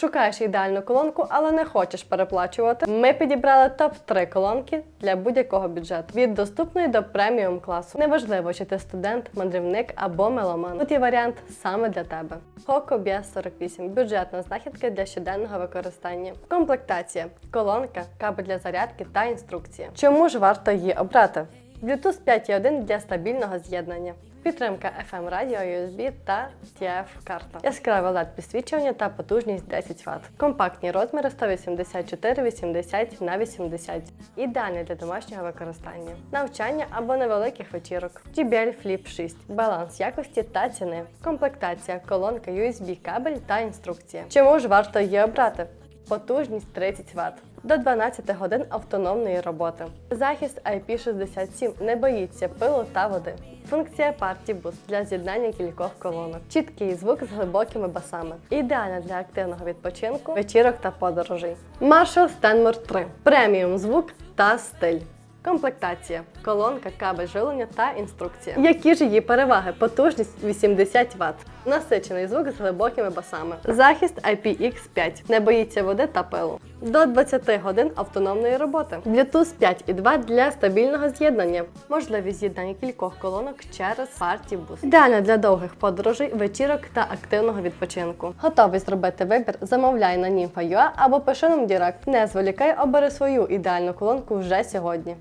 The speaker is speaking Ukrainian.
Шукаєш ідеальну колонку, але не хочеш переплачувати. Ми підібрали топ 3 колонки для будь-якого бюджету від доступної до преміум класу. Неважливо, чи ти студент, мандрівник або меломан. Тут є варіант саме для тебе. Hoco BS48 бюджетна знахідка для щоденного використання. Комплектація, колонка, кабель для зарядки та інструкція. Чому ж варто її обрати? Bluetooth 5.1 для стабільного з'єднання. Підтримка FM радіо, USB та TF карта. Яскраве LED підсвічування та потужність 10 Вт. Компактні розміри 184 80 на 80. Ідеальні для домашнього використання. Навчання або невеликих вечірок. JBL Flip 6. Баланс якості та ціни. Комплектація, колонка USB кабель та інструкція. Чому ж варто її обрати? Потужність 30 Вт. До 12 годин автономної роботи. Захист IP67 не боїться пилу та води. Функція Party Boost для з'єднання кількох колонок. Чіткий звук з глибокими басами. Ідеальна для активного відпочинку, вечірок та подорожей. Marshall Stanmore 3. Преміум звук та стиль. Комплектація, колонка, кабель живлення та інструкція. Які ж її переваги? Потужність 80 Вт. Насичений звук з глибокими басами. Захист IPX5. Не боїться води та пилу. До 20 годин автономної роботи. Bluetooth 5.2 для стабільного з'єднання. Можливість з'єднання кількох колонок через Party Boost. Ідеально для довгих подорожей, вечірок та активного відпочинку. Готовий зробити вибір? Замовляй на Nympha.ua або пиши нам Директ. Не зволікай, обери свою ідеальну колонку вже сьогодні.